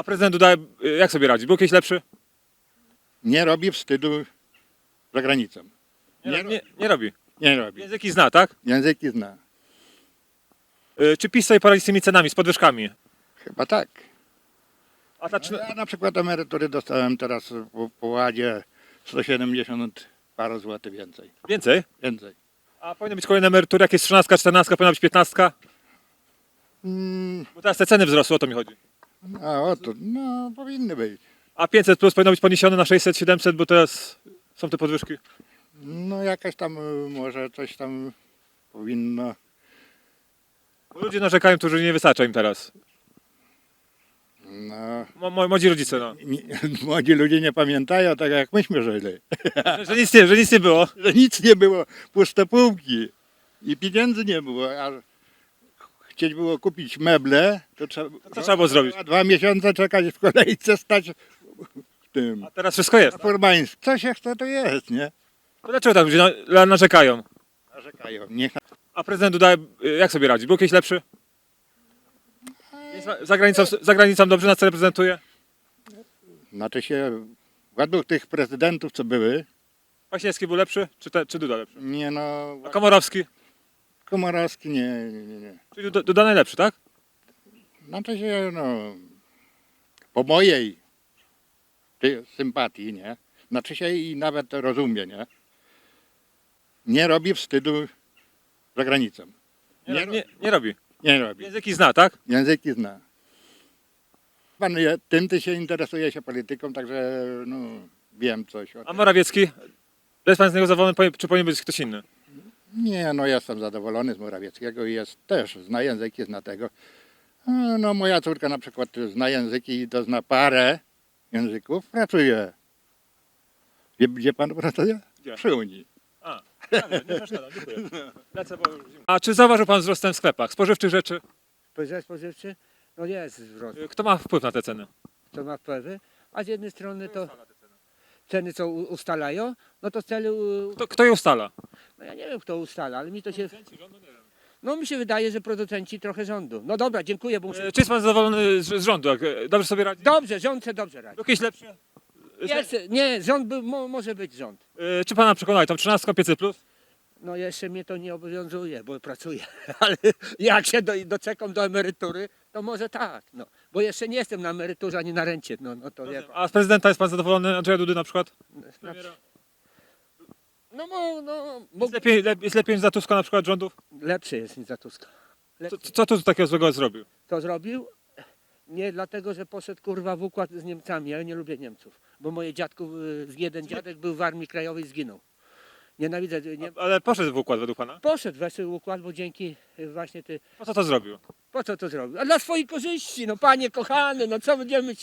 A prezydent Duda y, jak sobie radzi? Był kiedyś lepszy? Nie robi wstydu za granicą. Nie, Nie nie, nie, nie robi. Nie robi. Języki zna, tak? Języki zna. Y, Czy PiS sobie poradzi z tymi cenami, z podwyżkami? Chyba tak. A ta ja na przykład emerytury dostałem teraz po, po ładzie 170 parę złotych więcej. więcej? Więcej. A powinny być kolejne emerytury, jak jest 13, 14, powinna być 15? Mm, Bo teraz te ceny wzrosły, o to mi chodzi. A oto, no powinny być. A 500 plus powinno być poniesione na 600, 700, bo teraz są te podwyżki. No jakaś tam y, może coś tam powinno. Bo ludzie narzekają, którzy nie wystarcza im teraz. No, Mo- mo- Młodzi rodzice, no. nie, młodzi ludzie nie pamiętają tak jak myśmy żyli. Że, że, nic nie, że nic nie było. Że nic nie było, puste półki i pieniędzy nie było. A chcieć było kupić meble, to trzeba, co trzeba było zrobić? Dwa miesiące czekać w kolejce, stać w tym. A teraz wszystko jest. Furmańsk. Co się chce, to jest, nie? To dlaczego tak ludzie na- narzekają? Narzekają. Niech A prezydent Duda y, jak sobie radzi? Był kiedyś lepszy? Jest za- Za granicą, za granicą dobrze nas reprezentuje? Znaczy się, według tych prezydentów, co były, Kwaśniewski był lepszy, czy, te, czy Duda lepszy? nie no, A Komorowski? Komorowski nie, nie, nie, nie. Czyli Duda, Duda najlepszy, tak? Znaczy się, no, po mojej ty, sympatii, nie? Znaczy się i nawet rozumie, nie? Nie robi wstydu za granicą. Nie, Nie nie, nie, nie robi. Nie robi. Języki zna, tak? Języki zna. Pan je- tym ty się interesuje się polityką, także no, wiem coś o A tym. Morawiecki? Jest pan z niego czy powinien być ktoś inny? Nie, no jestem zadowolony z Morawieckiego i jest też, zna języki, zna tego. E, No moja córka na przykład zna języki i to zna parę języków, pracuje. Wie, gdzie pan pracuje? Gdzie? Przy Unii. A, nie przeszkadzam, dziękuję. Lecę, bo już zimno. A czy zauważył pan wzrost cen w sklepach? Spożywczych rzeczy? Powiedziałeś spożywczy? No jest wzrost, Y, Kto ma wpływ na te ceny? to ma wpływy, a z jednej strony to ceny co u- ustalają, no to ceny, u- Kto, kto je ustala? No ja nie wiem kto ustala, ale mi to się, no mi się wydaje, że producenci trochę rządu. No dobra, dziękuję, bo muszę... Y, Czy jest pan zadowolony z, z rządu? Jak, y, Dobrze sobie radzi? Dobrze, rząd chce dobrze radzi. Lepszy? Y, Jest, nie, rząd był, mo, może być rząd. y, Czy pana przekonali tą 13 500 plus? No jeszcze mnie to nie obowiązuje, bo pracuję, ale jak się do, doczekam do emerytury, to może tak, no. Bo jeszcze nie jestem na emeryturze ani na rencie, no, no to wie pan. A z prezydenta jest pan zadowolony? Andrzeja Dudy na przykład? No, no, no, Jest lepiej, lep- jest lepiej niż za Tuska na przykład rządów? lepszy jest niż za Tuska. Co, co tu takiego złego zrobił? to zrobił? Nie dlatego, że poszedł kurwa w układ z Niemcami. Ja nie lubię Niemców, bo moje dziadków, y, jeden dziadek był w armii krajowej i zginął. Nienawidzę. y, Nie... Ale poszedł w układ według pana? Poszedł weszły w układ, bo dzięki y, właśnie ty. Po co to zrobił? Po co to zrobił? A dla swojej korzyści, no panie kochany, no co będziemy się